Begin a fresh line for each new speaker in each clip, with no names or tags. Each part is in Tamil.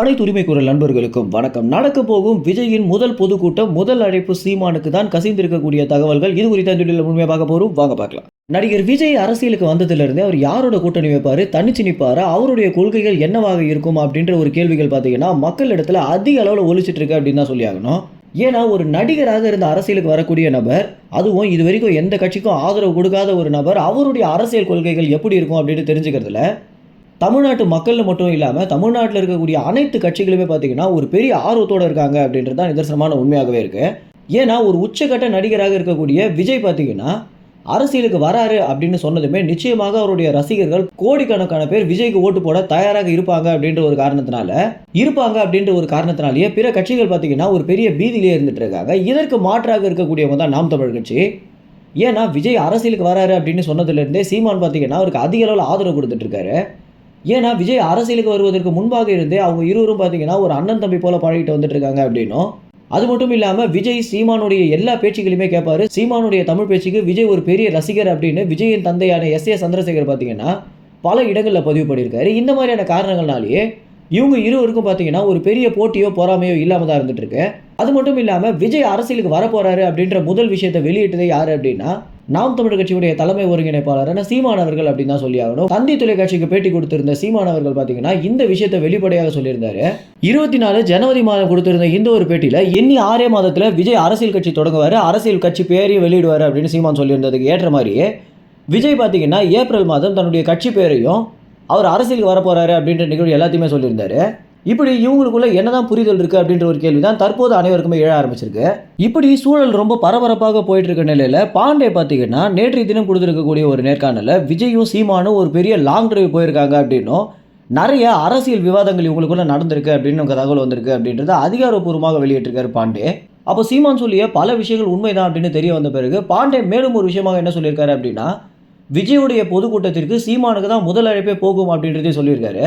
அனைத்து உரிமை குரல் நண்பர்களுக்கும் வணக்கம். நடக்க போகும் விஜயின் முதல் பொதுக்கூட்டம் முதல் அழைப்பு சீமானுக்கு தான் கசிந்திருக்கக்கூடிய தகவல்கள். இது குறித்த இந்த வீடியோல பார்க்க போறோம். வாங்க பார்க்கலாம். நடிகர் விஜய் அரசியலுக்கு வந்ததிலிருந்தே அவர் யாரோட கூட்டணி வைப்பாரு? தனிச்சு நிற்பாரு அவருடைய கொள்கைகள் என்னவாக இருக்கும் அப்படின்ற ஒரு கேள்விகள் பார்த்தீங்கன்னா மக்கள் இடத்துல அதிக அளவில் ஒழிச்சிட்டு இருக்கு அப்படின்னு தான் சொல்லி ஆகணும். ஏன்னா ஒரு நடிகராக இருந்த அரசியலுக்கு வரக்கூடிய நபர் அதுவும் இது வரைக்கும் எந்த கட்சிக்கும் ஆதரவு கொடுக்காத ஒரு நபர் அவருடைய அரசியல் கொள்கைகள் எப்படி இருக்கும் அப்படின்னு தெரிஞ்சுக்கிறதுல தமிழ்நாட்டு மக்களில் மட்டும் இல்லாமல் தமிழ்நாட்டில் இருக்கக்கூடிய அனைத்து கட்சிகளுமே பார்த்தீங்கன்னா ஒரு பெரிய ஆர்வத்தோடு இருக்காங்க அப்படின்றது தான் நிதர்சனமான உண்மையாகவே இருக்குது ஏன்னா ஒரு உச்சக்கட்ட நடிகராக இருக்கக்கூடிய விஜய் பார்த்தீங்கன்னா அரசியலுக்கு வராரு அப்படின்னு சொன்னதுமே நிச்சயமாக அவருடைய ரசிகர்கள் கோடிக்கணக்கான பேர் விஜய்க்கு ஓட்டு போட தயாராக இருப்பாங்க அப்படின்ற ஒரு காரணத்தினால இருப்பாங்க அப்படின்ற ஒரு காரணத்தினாலேயே பிற கட்சிகள் பார்த்தீங்கன்னா ஒரு பெரிய பீதியிலே இருந்துட்டு இருக்காங்க. இதற்கு மாற்றாக இருக்கக்கூடியவங்க தான் நாம் தமிழ் கட்சி. ஏன்னா விஜய் அரசியலுக்கு வராரு அப்படின்னு சொன்னதுலேருந்தே சீமான் பார்த்தீங்கன்னா அவருக்கு அதிக அளவில் ஆதரவு கொடுத்துட்டு இருக்காரு. ஏன்னா விஜய் அரசியலுக்கு வருவதற்கு முன்பாக இருந்தே அவங்க இருவரும் பார்த்தீங்கன்னா ஒரு அண்ணன் தம்பி போல பழகிட்டு வந்துட்டு இருக்காங்க அப்படின்னும். அது மட்டும் இல்லாமல் விஜய் சீமானுடைய எல்லா பேச்சுகளையுமே கேட்பாரு. சீமானுடைய தமிழ் பேச்சுக்கு விஜய் ஒரு பெரிய ரசிகர் அப்படின்னு விஜயின் தந்தையான எஸ் ஏ சந்திரசேகர் பார்த்தீங்கன்னா பல இடங்களில் பதிவு பண்ணியிருக்காரு. இந்த மாதிரியான காரணங்கள்னாலேயே இவங்க இருவருக்கும் பார்த்தீங்கன்னா ஒரு பெரிய போட்டியோ பொறாமையோ இல்லாமல் தான் இருந்துட்டு இருக்கு. அது மட்டும் இல்லாமல் விஜய் அரசியலுக்கு வரப்போறாரு அப்படின்ற முதல் விஷயத்தை வெளியிட்டதே யாரு அப்படின்னா நாம் தமிழர் கட்சியுடைய தலைமை ஒருங்கிணைப்பாளரான சீமான் அவர்கள் அப்படின்னு தான் சொல்லி ஆகணும். தந்தி தொலைக்காட்சிக்கு பேட்டி கொடுத்திருந்த சீமான் அவர்கள் பார்த்தீங்கன்னா இந்த விஷயத்தை வெளிப்படையாக சொல்லியிருந்தாரு. இருபத்தி நாலு ஜனவரி மாதம் கொடுத்திருந்த இந்த ஒரு பேட்டியில் இன்னி ஆறே மாதத்தில் விஜய் அரசியல் கட்சி தொடங்குவார் அரசியல் கட்சி பேரையும் வெளியிடுவார் அப்படின்னு சீமான் சொல்லியிருந்ததுக்கு ஏற்ற மாதிரியே விஜய் பார்த்தீங்கன்னா ஏப்ரல் மாதம் தன்னுடைய கட்சி பேரையும் அவர் அரசியலுக்கு வரப்போகிறாரு அப்படின்ற நிகழ்வு எல்லாத்தையுமே சொல்லியிருந்தாரு. இப்படி இவங்களுக்குள்ள என்னதான் புரிதல் இருக்கு அப்படின்ற ஒரு கேள்வி தான் தற்போது அனைவருக்குமே எழ ஆரம்பிச்சிருக்கு. இப்படி சூழல் ரொம்ப பரபரப்பாக போயிட்டு இருக்க நிலையில பாண்டே பார்த்தீங்கன்னா நேற்றைய தினம் கொடுத்துருக்கக்கூடிய ஒரு நேர்காணல விஜயும் சீமானும் ஒரு பெரிய லாங் டிரைவ் போயிருக்காங்க அப்படின்னும் நிறைய அரசியல் விவாதங்கள் இவங்களுக்குள்ள நடந்திருக்கு அப்படின்னு நமக்கு தகவல் வந்திருக்கு அப்படின்றத அதிகாரப்பூர்வமாக வெளியிட்டிருக்காரு பாண்டே. அப்போ சீமான் சொல்லிய பல விஷயங்கள் உண்மைதான் அப்படின்னு தெரிய வந்த பிறகு பாண்டே மேலும் ஒரு விஷயமாக என்ன சொல்லியிருக்காரு அப்படின்னா விஜயுடைய பொதுக்கூட்டத்திற்கு சீமானுக்கு தான் முதல் அழைப்பே போகும் அப்படின்றதே சொல்லியிருக்காரு.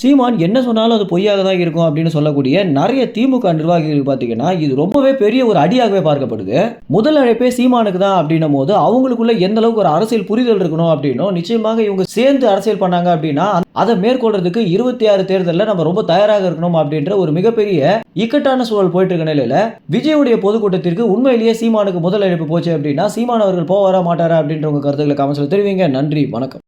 சீமான் என்ன சொன்னாலும் அது பொய்யாக தான் இருக்கும் அப்படின்னு சொல்லக்கூடிய நிறைய திமுக நிர்வாகிகள் பார்த்தீங்கன்னா இது ரொம்பவே பெரிய ஒரு அடியாகவே பார்க்கப்படுது. முதல் அழைப்பே சீமானுக்கு தான் அப்படின்னும் போது அவங்களுக்குள்ள எந்த அளவுக்கு ஒரு அரசியல் புரிதல் இருக்கணும் அப்படின்னும் நிச்சயமாக இவங்க சேர்ந்து அரசியல் பண்ணாங்க அப்படின்னா அதை மேற்கொள்றதுக்கு இருபத்தி ஆறு தேர்தலில் நம்ம ரொம்ப தயாராக இருக்கணும் அப்படின்ற ஒரு மிகப்பெரிய இக்கட்டான சூழல் போயிட்டு இருக்க நிலையில விஜயுடைய பொதுக்கூட்டத்திற்கு உண்மையிலேயே சீமானுக்கு முதல் அழைப்பு போச்சு அப்படின்னா சீமான் அவர்கள் போவாரா மாட்டாரா அப்படின்ற உங்க கருத்துக்களை கமெண்ட்ஸில் தெரிவிங்க. நன்றி வணக்கம்.